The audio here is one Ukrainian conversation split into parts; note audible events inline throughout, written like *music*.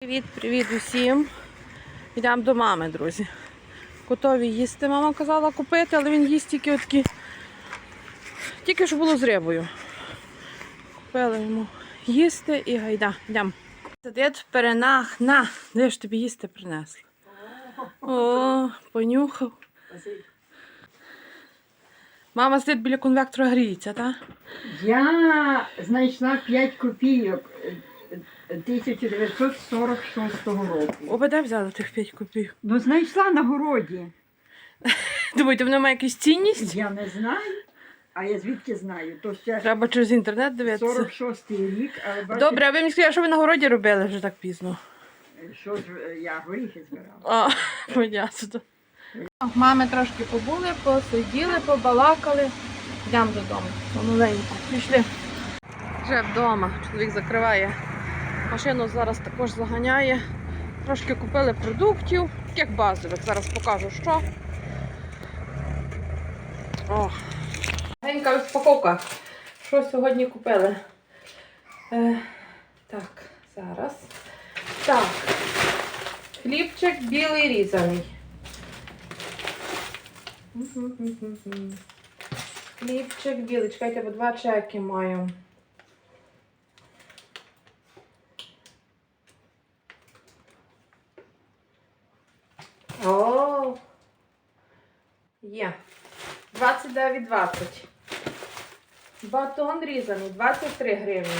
Привіт, привіт усім. Йдемо до мами, друзі. Готові їсти. Мама казала купити, але він їсть тільки отакі. Тільки що було з рибою. Купили йому їсти і гайда. Йдемо. Сидить перенах. На, де ж тобі їсти принесли? О, понюхав. Мама сидить біля конвектора гріється, так? Я знайшла 5 копійок 1946 року. Оба де взяли тих 5 копійок? Ну, знайшла на городі. Думаєте, воно має якусь цінність? Я не знаю, а я звідки знаю. То ще Треба через інтернет дивитися. 46-й рік, але бачите, Добре, а ви мені сказали, що ви на городі робили вже так пізно. що ж е, я горіхи збирала. А, *laughs* понятно. Мами трошки побули, посиділи, побалакали. Йдемо додому. Помаленьку. Пішли. Вже вдома. Чоловік закриває. Машину зараз також заганяє. Трошки купили продуктів, як базових. Зараз покажу, що. О. Генька розпаковка. Що сьогодні купили? Е, так, зараз. Так. Хлібчик білий різаний. Хлібчик білий. Чекайте, бо два чеки маю. О, є. 29,20. Батон різаний 23 гривні.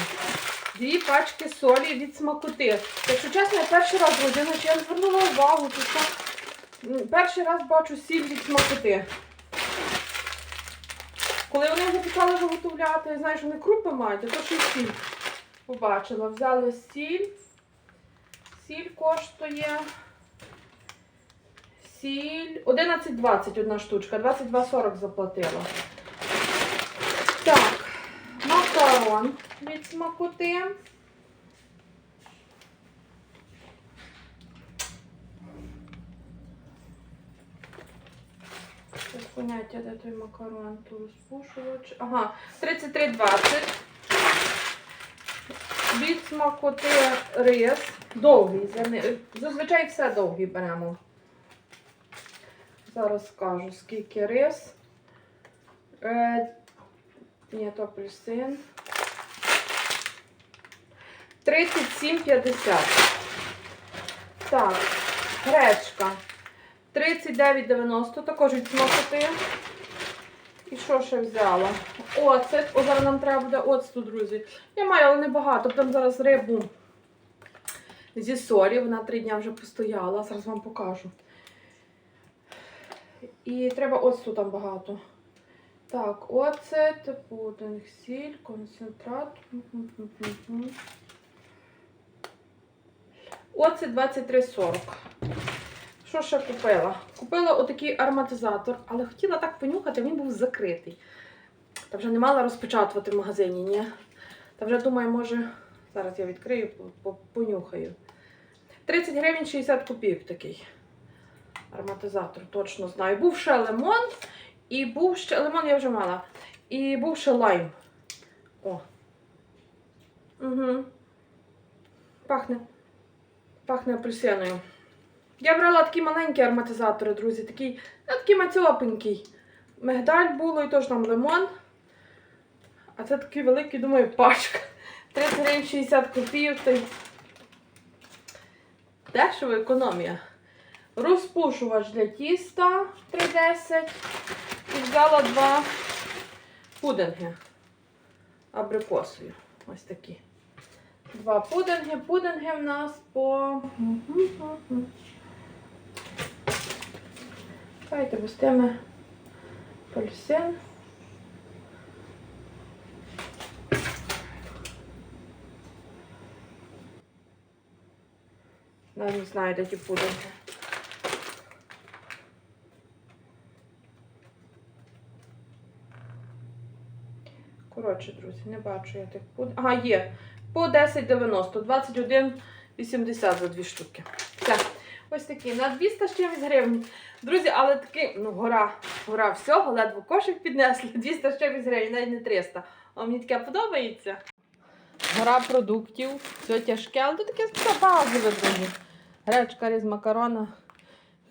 Дві пачки солі від смакоти. Якщо чесно, я перший раз родина, чи я звернула увагу, чи що. Перший раз бачу сіль від смакоти. Коли вони вже почали виготовляти, я знаю, що вони крупи мають, а то ще сіль. Побачила. Взяли сіль. Сіль коштує. Сіль. 11,20 одна штучка, 22,40 заплатила. Так, макарон від смакоти. Це поняття, де той макарон, то розпушувач. Ага, 33,20. Від смакоти рис. Довгий. Зазвичай все довгий беремо. Зараз скажу, скільки рис. Е, ні, то апельсин. 37,50. Так, гречка. 39,90, також від. І що ще взяла? Оцет. О, зараз нам треба буде оцту, друзі. Я маю, але небагато. Там зараз рибу зі солі. Вона три дня вже постояла. Зараз вам покажу. І треба оцту там багато. Так, оцет, пудинг, сіль, концентрат. Оцет 23,40. Що ще купила? Купила отакий ароматизатор, але хотіла так понюхати, він був закритий. Та вже не мала розпечатувати в магазині, ні. Та вже думаю, може, зараз я відкрию, по- по- понюхаю. 30 гривень 60 копійок такий. Ароматизатор, точно знаю. Був ще лимон, і був ще лимон я вже мала. І був ще лайм. О. Угу. Пахне. Пахне апельсиною. Я брала такі маленькі ароматизатори, друзі, такий, ну, такий мацьопенький. Мигдаль було і теж там лимон. А це такий великий, думаю, пачка. *laughs* 30 гривень 60 копійок. Дешево економія. Розпушувач для тіста 3,10. І взяла два пудинги абрикосою. Ось такі. Два пудинги. Пудинги в нас по. Давайте пустимо апельсин. Навіть не знаю, де ті пудинги. Коротше, друзі, не бачу я тих пуд. Ага, є. По 10,90, 21,80 за дві штуки. Все. Ось такі. На 200 з чимось гривень. Друзі, але таки, ну, гора, гора всього, ледве кошик піднесли. *laughs* 200 з чимось гривень, навіть не 300. А мені таке подобається. гора продуктів, все тяжке, але то таке базове, друзі. Гречка, різ, макарона,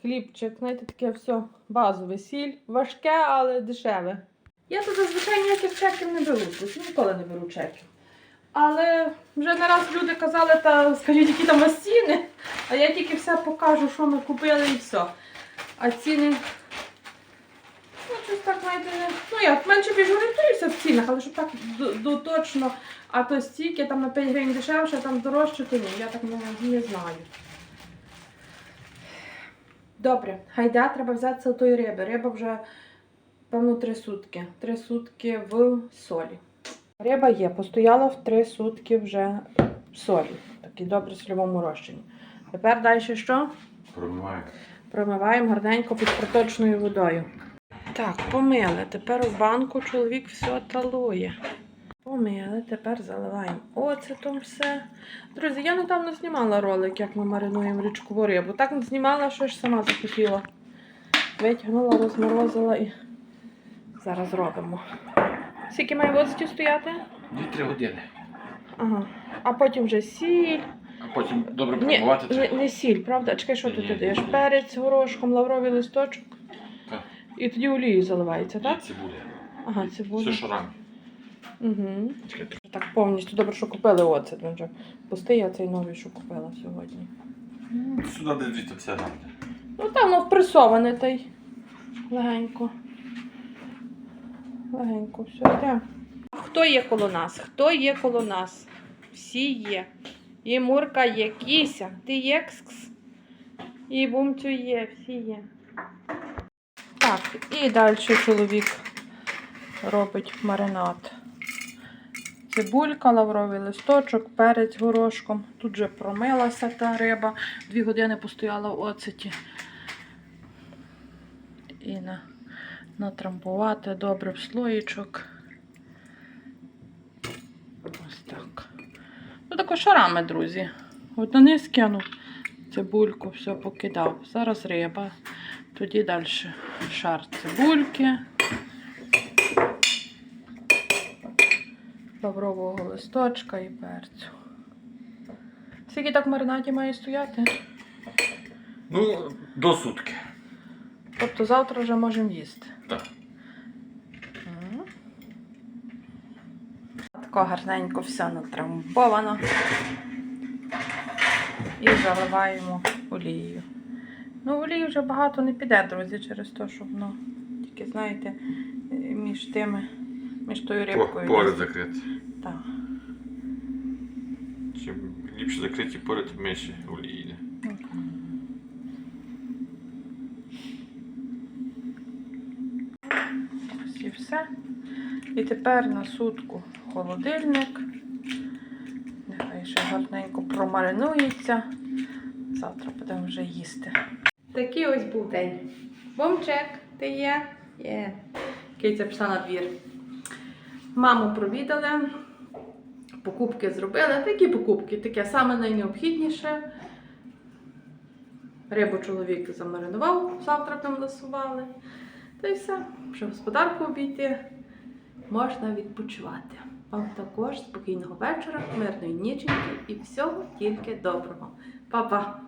хлібчик, знаєте, таке все базове. Сіль, важке, але дешеве. Я тут зазвичай ніяких чеків не беру, ніколи не беру чеків. Але вже не раз люди казали, та скажіть, які там у вас ціни, а я тільки все покажу, що ми купили і все. А ціни. Ну, щось так, знаєте, не. Ну як, менше більш орієнтуюся в цінах, але щоб так до, до а то стільки там на 5 гривень дешевше, там дорожче, то ні, я так не, не знаю. Добре, хайда, треба взяти тої риби. Риба вже, певно, три сутки. Три сутки в солі. Риба є, постояла в три сутки вже в солі. Такий добре сольовому розчині. Тепер далі що? Промиваю. Промиваємо гарненько під проточною водою. Так, помили. Тепер в банку чоловік все талує. Помили, тепер заливаємо оцетом все. Друзі, я недавно знімала ролик, як ми маринуємо річкову рибу. Так не знімала, що ж сама захотіла. Витягнула, розморозила і зараз робимо. Скільки має в стояти? Дві-три години. Ага. А потім вже сіль. А потім добре Ні, промивати не, треба. не сіль, правда? Чекай, що ти Ні, даєш? ні. Перець, горошком, лавровий листочок. Так. І тоді олією заливається, так? І цибуля. Ага, це Все буде. шарами. Угу. Так, повністю добре, що купили оцет. Він вже пустий, а цей новий, що купила сьогодні. Сюди десь 250 грам. Ну там воно впресоване та й легенько. Легенько, все йде. Хто є коло нас? Хто є коло нас? Всі є. І Мурка є, Кіся, ти є кс-кс. І Бумцю є, всі є. Так, і далі чоловік робить маринад. Цибулька, лавровий листочок, перець горошком. Тут вже промилася та риба. Дві години постояла в оцеті. І на, натрамбувати добре в слоїчок. Ось так. Ну, тако шарами, друзі. От на низ кинув цибульку, все покидав. Зараз риба. Тоді далі шар цибульки. Лаврового листочка і перцю. Скільки так в маринаді має стояти? Ну, до сутки. Тобто завтра вже можемо їсти. Так. Мгм. Тако гарненько все натрамбовано. І заливаємо олією. Ну, олії вже багато не піде, друзі, через те, що воно тільки, знаєте, між тими, між тою рибкою. Пори закриті. Так. Чим ліпше закриті пори, тим менше олії йде. Ось і все. І тепер на сутку холодильник. Нехай ще гарненько промаринується. Завтра будемо вже їсти. Такий ось був день. Бомчек, ти є? Є. Киця пішла на двір. Маму провідали, покупки зробили. Такі покупки, таке саме найнеобхідніше. Рибу чоловік замаринував, завтра там ласували. Та й все. Вже господарку обійти, можна відпочивати. Вам також спокійного вечора, мирної ніченьки і всього тільки доброго. Па-па!